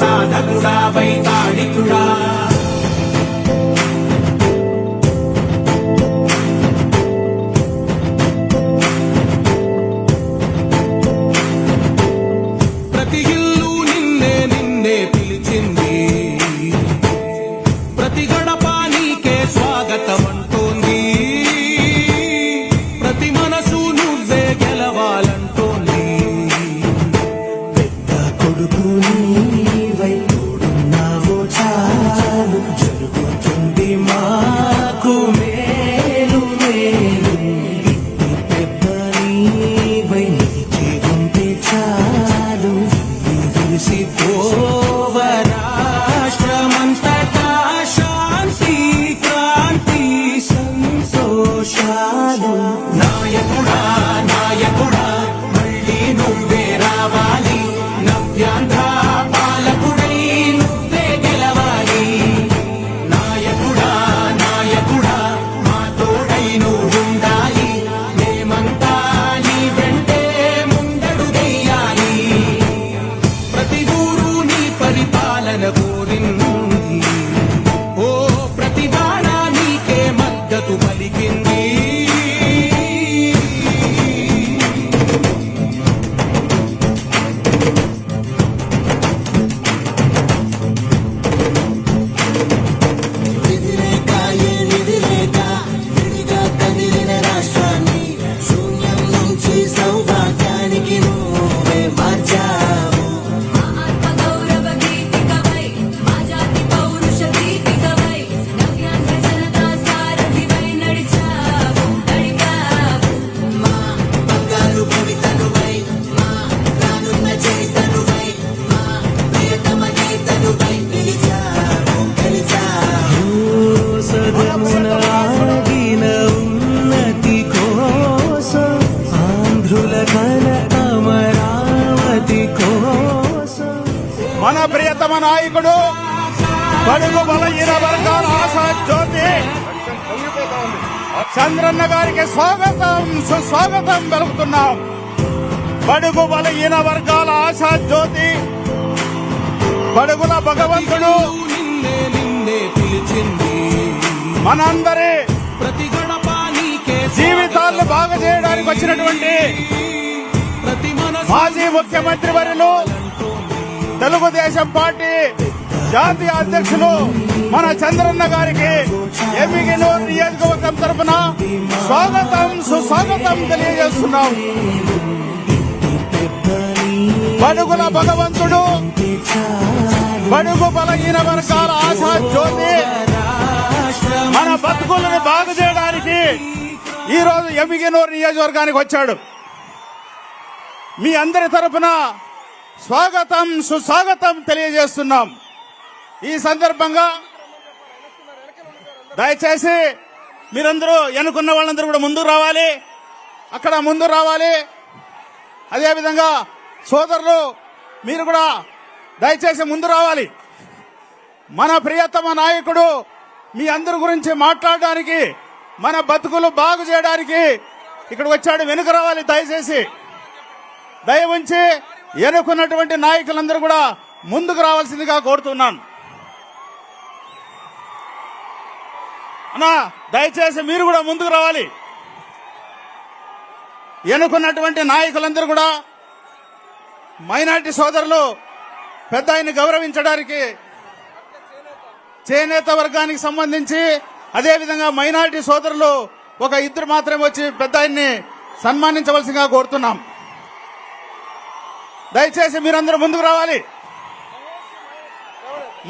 సాధకుడా వైతాళికుడా. ప్రతి ఇల్లు నిన్నే నిన్నే పిలిచింది. ప్రతి గడ ఉత్తమ నాయకుడు బడుగు బలహీన వర్గాల ఆశా జ్యోతి. చంద్రన్న గారికి స్వాగతం సుస్వాగతం పలుకుతున్నాం. బడుగు బలహీన వర్గాల ఆశా జ్యోతి. బడుగుల భగవంతుడు. మనందరి ప్రతి జీవితాలను బాగు చేయడానికి వచ్చినటువంటి మాజీ ముఖ్యమంత్రి వర్యులు తెలుగుదేశం పార్టీ జాతీయ అధ్యక్షులు మన చంద్రన్న గారికి ఎమ్మిగినూరు నియోజకవర్గం తరఫున స్వాగతం సుస్వాగతం తెలియజేస్తున్నాం. బడుగుల భగవంతుడు బడుగు బలహీన వర్గాల ఆశా జ్యోతి మన బతుకులను బాగు చేయడానికి ఈ రోజు ఎమ్మిగినూరు నియోజకవర్గానికి వచ్చాడు. మీ అందరి తరపున స్వాగతం సుస్వాగతం తెలియజేస్తున్నాం. ఈ సందర్భంగా దయచేసి మీరందరూ ఎన్నుకున్న వాళ్ళందరూ కూడా ముందుకు రావాలి. అక్కడ ముందు రావాలి. అదేవిధంగా సోదరులు మీరు కూడా దయచేసి ముందు రావాలి. మన ప్రియతమ నాయకుడు మీ అందరి గురించి మాట్లాడడానికి మన బతుకులు బాగు చేయడానికి ఇక్కడికి వచ్చాడు. వెనుక రావాలి దయచేసి. దయ ఉంచి ఎన్నుకున్నటువంటి నాయకులందరూ కూడా ముందుకు రావాల్సిందిగా కోరుతున్నాను. అన్నా దయచేసి మీరు కూడా ముందుకు రావాలి. ఎన్నుకున్నటువంటి నాయకులందరూ కూడా మైనార్టీ సోదరులు పెద్ద ఆయన్ని గౌరవించడానికి చేనేత వర్గానికి సంబంధించి అదేవిధంగా మైనార్టీ సోదరులు ఒక ఇద్దరు మాత్రమే వచ్చి పెద్ద ఆయన్ని సన్మానించవలసిందిగా కోరుతున్నాం. దయచేసి మీరందరూ ముందుకు రావాలి.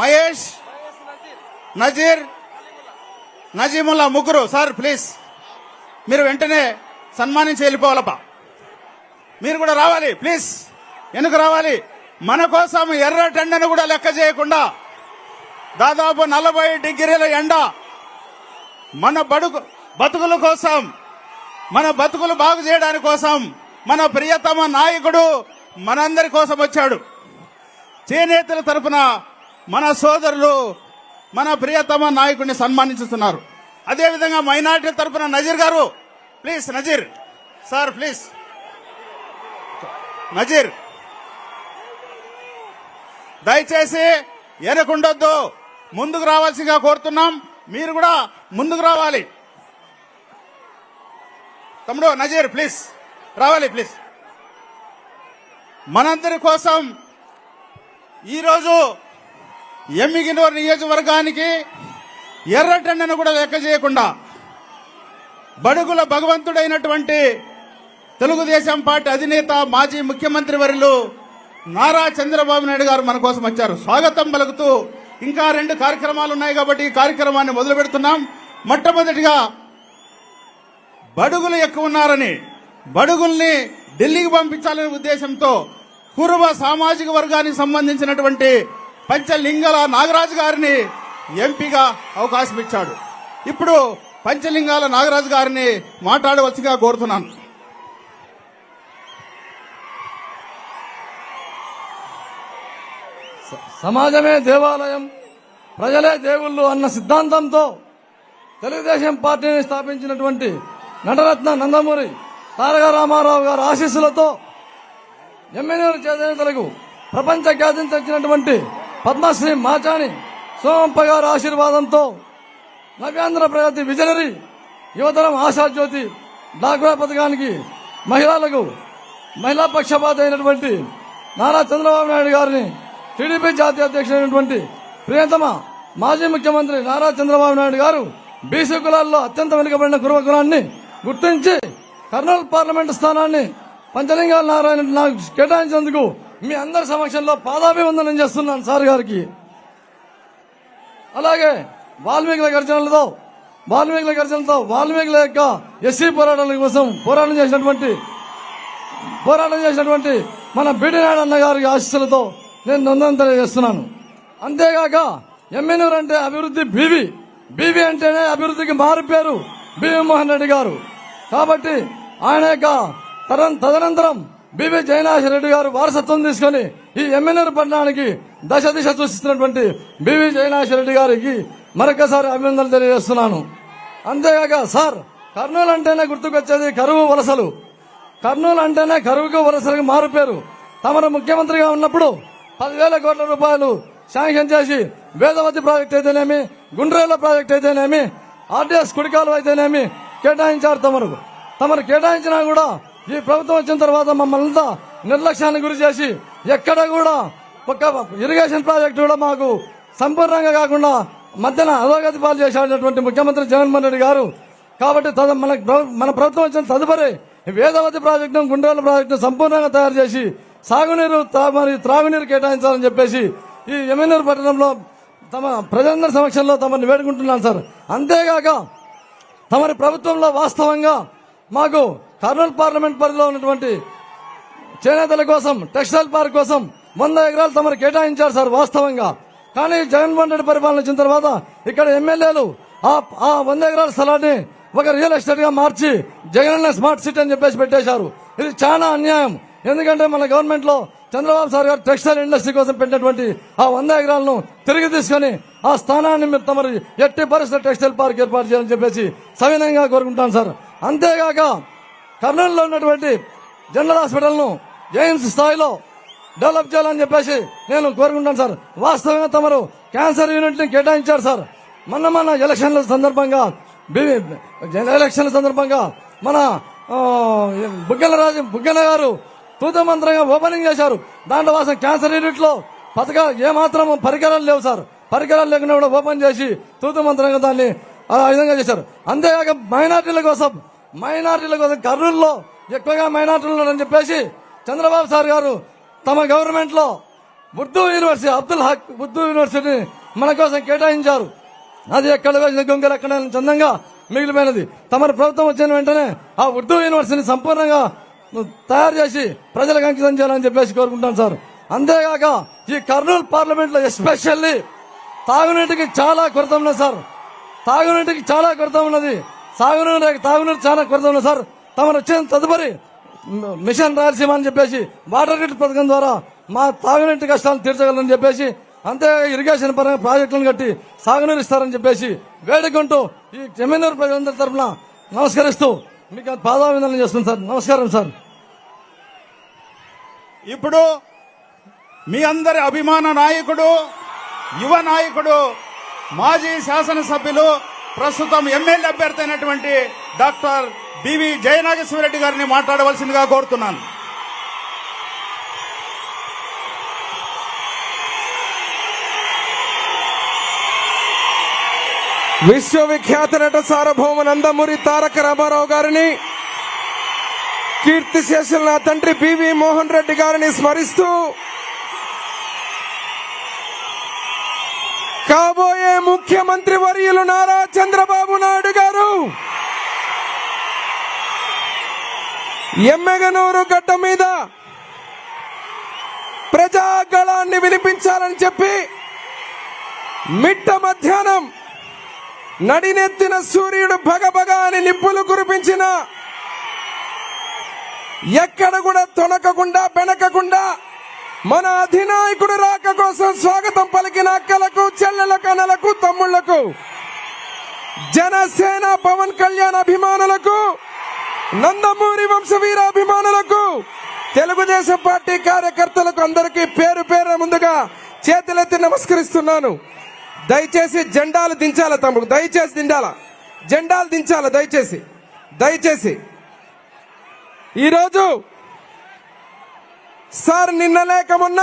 మహేష్ నజీర్ నజీముల్లా ముగ్గురు సార్ ప్లీజ్. మీరు వెంటనే సన్మానించి వెళ్ళిపోవాలప్ప మీరు కూడా రావాలి ప్లీజ్. ఎందుకు రావాలి? మన కోసం ఎర్ర టెండను కూడా లెక్క చేయకుండా దాదాపు నలభై డిగ్రీల ఎండ మన బడుగు బతుకుల కోసం మన బతుకులు బాగు చేయడానికి కోసం మన ప్రియతమ నాయకుడు మనందరి కోసం వచ్చాడు. చేనేతల తరపున మన సోదరులు మన ప్రియతమ నాయకుడిని సన్మానించుతున్నారు అదేవిధంగా మైనార్టీ తరపున నజీర్ గారు. Please Nazir. Sir please. Nazir. దయచేసి ఎనకుండొద్దు ముందుకు రావాల్సిందిగా కోరుతున్నాం. మీరు కూడా ముందుకు రావాలి. తమ్ముడు నజీర్ ప్లీజ్. రావాలి ప్లీజ్. మనందరి కోసం ఈరోజు ఎమ్మిగినూరు నియోజకవర్గానికి ఎర్రటెండను కూడా లెక్క చేయకుండా బడుగుల భగవంతుడైనటువంటి తెలుగుదేశం పార్టీ అధినేత మాజీ ముఖ్యమంత్రి వర్యులు నారా చంద్రబాబు నాయుడు గారు మన కోసం వచ్చారు. స్వాగతం పలుకుతూ ఇంకా రెండు కార్యక్రమాలు ఉన్నాయి కాబట్టి ఈ కార్యక్రమాన్ని మొదలు పెడుతున్నాం. మొట్టమొదటిగా బడుగులు ఎక్కువ ఉన్నారని బడుగుల్ని ఢిల్లీకి పంపించాలనే ఉద్దేశంతో కురువ సామాజిక వర్గానికి సంబంధించినటువంటి పంచలింగల నాగరాజు గారిని ఎంపీగా అవకాశం ఇచ్చాడు. ఇప్పుడు పంచలింగాల నాగరాజు గారిని మాట్లాడవలసిగా కోరుతున్నాను. సమాజమే దేవాలయం ప్రజలే దేవుళ్ళు అన్న సిద్ధాంతంతో తెలుగుదేశం పార్టీని స్థాపించినటువంటి నటరత్న నందమూరి తారక రామారావు గారి ఆశీస్సులతో ఎమ్మెల్యేలు చేతనేతలకు ప్రపంచ ఖ్యాతిని తెచ్చినటువంటి పద్మశ్రీ మాచాని సోమంప గారి ఆశీర్వాదంతో నవ్యాంధ్ర ప్రగతి విజనరీ యువతరం ఆశాజ్యోతి డాక్రా పథకానికి మహిళలకు మహిళా పక్షపాత అయినటువంటి నారా చంద్రబాబు నాయుడు గారిని టీడీపీ జాతీయ అధ్యక్షుడైనటువంటి ప్రియతమ మాజీ ముఖ్యమంత్రి నారా చంద్రబాబు నాయుడు గారు బీసీ కులాల్లో అత్యంత వెనుకబడిన కురువ గుర్తించి కర్నూలు పార్లమెంటు స్థానాన్ని పంచలింగాల నారాయణ నాకు కేటాయించేందుకు మీ అందరి సమక్షంలో పాదాభివందనం చేస్తున్నాను సార్ గారికి. అలాగే వాల్మీకుల గర్జనలతో వాల్మీకుల గర్జనతో వాల్మీకుల యొక్క ఎస్సీ పోరాటాల కోసం పోరాటం చేసినటువంటి పోరాటం చేసినటువంటి మన బీడి నాయుడు అన్న గారి ఆశీస్సులతో నేను నందనం తెలియజేస్తున్నాను. అంతేగాక ఎమ్మెన్యూర్ అంటే అభివృద్ధి బీవీ బీవీ అంటేనే అభివృద్ధికి మారిపోయారు బీవీ మోహన్ రెడ్డి గారు. కాబట్టి ఆయన యొక్క తదనంతరం బీబీ జయనాథ్ రెడ్డి గారు వారసత్వం తీసుకొని ఈ ఎమ్మెన్యూర్ పట్టణానికి దశ దిశ చూసిస్తున్నటువంటి బీవీ జయనాథ్ రెడ్డి గారికి మరొకసారి అభినందనలు తెలియజేస్తున్నాను. అంతేగాక సార్ కర్నూలు అంటేనే గుర్తుకొచ్చేది కరువు వలసలు. కర్నూలు అంటేనే కరువుకు వలసలకు మారుపేరు తమరు ముఖ్యమంత్రిగా ఉన్నప్పుడు పదివేల కోట్ల రూపాయలు శాంక్షన్ చేసి వేదవతి ప్రాజెక్ట్ అయితేనేమి గుండ్రేల ప్రాజెక్ట్ అయితేనేమి ఆర్డీఎస్ కుడికాలు అయితేనేమి కేటాయించారు తమరు. తమరు కేటాయించినా కూడా ఈ ప్రభుత్వం వచ్చిన తర్వాత మమ్మల్ని నిర్లక్ష్యాన్ని నిర్లక్ష్యానికి గురి చేసి ఎక్కడ కూడా ఒక ఇరిగేషన్ ప్రాజెక్టు కూడా మాకు సంపూర్ణంగా కాకుండా మధ్యన అధోగతి పాలు చేసేటటువంటి ముఖ్యమంత్రి జగన్మోహన్ రెడ్డి గారు. కాబట్టి తద- మన మన ప్రభుత్వం వచ్చిన తదుపరి వేదవతి ప్రాజెక్టును గుండ్రేల ప్రాజెక్టును సంపూర్ణంగా తయారు చేసి సాగునీరు తా- మరి త్రాగునీరు కేటాయించాలని చెప్పేసి ఈ ఎమ్మెల్యేరు పట్టణంలో తమ ప్రజలందరి సమక్షంలో తమని వేడుకుంటున్నాను సార్. అంతేగాక తమరి ప్రభుత్వంలో వాస్తవంగా మాకు కర్నూలు పార్లమెంట్ పరిధిలో ఉన్నటువంటి చేనేతల కోసం టెక్స్టైల్ పార్క్ కోసం వంద ఎకరాలు తమరు కేటాయించారు సార్ వాస్తవంగా. కానీ జగన్మోహన్ రెడ్డి పరిపాలన వచ్చిన తర్వాత ఇక్కడ ఎమ్మెల్యేలు ఆ వంద ఎకరాల స్థలాన్ని ఒక రియల్ ఎస్టేట్గా మార్చి జగనన్న స్మార్ట్ సిటీ అని చెప్పేసి పెట్టేశారు. ఇది చాలా అన్యాయం. ఎందుకంటే మన గవర్నమెంట్లో చంద్రబాబు సార్ గారు టెక్స్టైల్ ఇండస్ట్రీ కోసం పెట్టినటువంటి ఆ వంద ఎకరాలను తిరిగి తీసుకొని ఆ స్థానాన్ని మీరు తమరు ఎట్టి పరిస్థితి టెక్స్టైల్ పార్క్ ఏర్పాటు చేయాలని చెప్పేసి సవినయంగా కోరుకుంటాను సార్. అంతేగాక కర్నూలులో ఉన్నటువంటి జనరల్ హాస్పిటల్ను ఎయిమ్స్ స్థాయిలో డెవలప్ చేయాలని చెప్పేసి నేను కోరుకుంటాను సార్. వాస్తవంగా తమరు క్యాన్సర్ యూనిట్ని కేటాయించారు సార్. మొన్న మన ఎలక్షన్ల సందర్భంగా బి- ఎలక్షన్ల సందర్భంగా మన బుగ్గల రాజు బుగ్గన గారు తూతమంత్రంగా ఓపెనింగ్ చేశారు. దాంట్లో వాసం క్యాన్సర్ యూనిట్లో పథకాలు ఏమాత్రం పరికరాలు లేవు సార్. పరికరాలు లేకుండా కూడా ఓపెన్ చేసి తూతమంత్రంగా దాన్ని ఆ విధంగా చేశారు. అంతేకాక మైనార్టీల కోసం మైనార్టీల కోసం కర్నూలులో ఎక్కువగా మైనార్టీలు ఉన్నారని చెప్పేసి చంద్రబాబు సార్ గారు తమ గవర్నమెంట్లో ఉర్దూ యూనివర్సిటీ అబ్దుల్ హక్ ఉర్దూ యూనివర్సిటీని మన కోసం కేటాయించారు. అది ఎక్కడ వేసిన గొంగలు ఎక్కడ చందంగా మిగిలిపోయినది. తమ ప్రభుత్వం వచ్చిన వెంటనే ఆ ఉర్దూ యూనివర్సిటీని సంపూర్ణంగా తయారు చేసి ప్రజలకు అంకితం చేయాలని చెప్పేసి కోరుకుంటాను సార్. అంతేగాక ఈ కర్నూలు పార్లమెంట్లో ఎస్పెషల్లీ తాగునీటికి చాలా కొరత ఉన్నది సార్. తాగునీటికి చాలా కొరత ఉన్నది. సాగునీరు తాగునీరు చాలా కొరత ఉన్నది సార్. తమ వచ్చిన తదుపరి మిషన్ రాయలసీమ అని చెప్పేసి వాటర్ గ్రిడ్ పథకం ద్వారా మా తాగునీటి కష్టాలను తీర్చగలరని చెప్పేసి అంతే ఇరిగేషన్ పరంగా ప్రాజెక్టులను కట్టి సాగునీరు ఇస్తారని చెప్పేసి వేడుకుంటూ ఈ జమీనూరు ప్రజలందరి తరఫున నమస్కరిస్తూ మీకు పాదాభివందనం చేస్తుంది సార్. నమస్కారం సార్. ఇప్పుడు మీ అందరి అభిమాన నాయకుడు యువ నాయకుడు మాజీ శాసనసభ్యులు ప్రస్తుతం ఎమ్మెల్యే అభ్యర్థి అయినటువంటి డాక్టర్ బివి జయనాగేశ్వరరెడ్డి గారిని మాట్లాడవలసిందిగా కోరుతున్నాను. విశ్వవిఖ్యాత నట సార్వభౌమ నందమూరి తారక రామారావు గారిని కీర్తిశేషులు నా తండ్రి బివి మోహన్ రెడ్డి గారిని స్మరిస్తూ కాబోయే ముఖ్యమంత్రి వర్యులు నారా చంద్రబాబు నాయుడు గారు. ఎమ్మెగనూరు గడ్డ మీద ప్రజాగళాన్ని వినిపించాలని చెప్పి మిట్ట మధ్యాహ్నం నడినెత్తిన సూర్యుడు భగభగ అని నిప్పులు కురిపించిన ఎక్కడ కూడా తొనకకుండా బెనకకుండా మన అధినాయకుడు రాక కోసం స్వాగతం పలికిన అక్కలకు చెల్లెలకు అనలకు తమ్ముళ్ళకు జనసేన పవన్ కళ్యాణ్ అభిమానులకు నందమూరి వంశవీర అభిమానులకు తెలుగుదేశం పార్టీ కార్యకర్తలకు అందరికీ పేరు పేరు ముందుగా చేతులెత్తి నమస్కరిస్తున్నాను. దయచేసి జెండాలు దించాల తమ్ముడు? దయచేసి దిండాల? జెండాలు దించాల? దయచేసి. దయచేసి. ఈరోజు సార్ నిన్న లేక మొన్న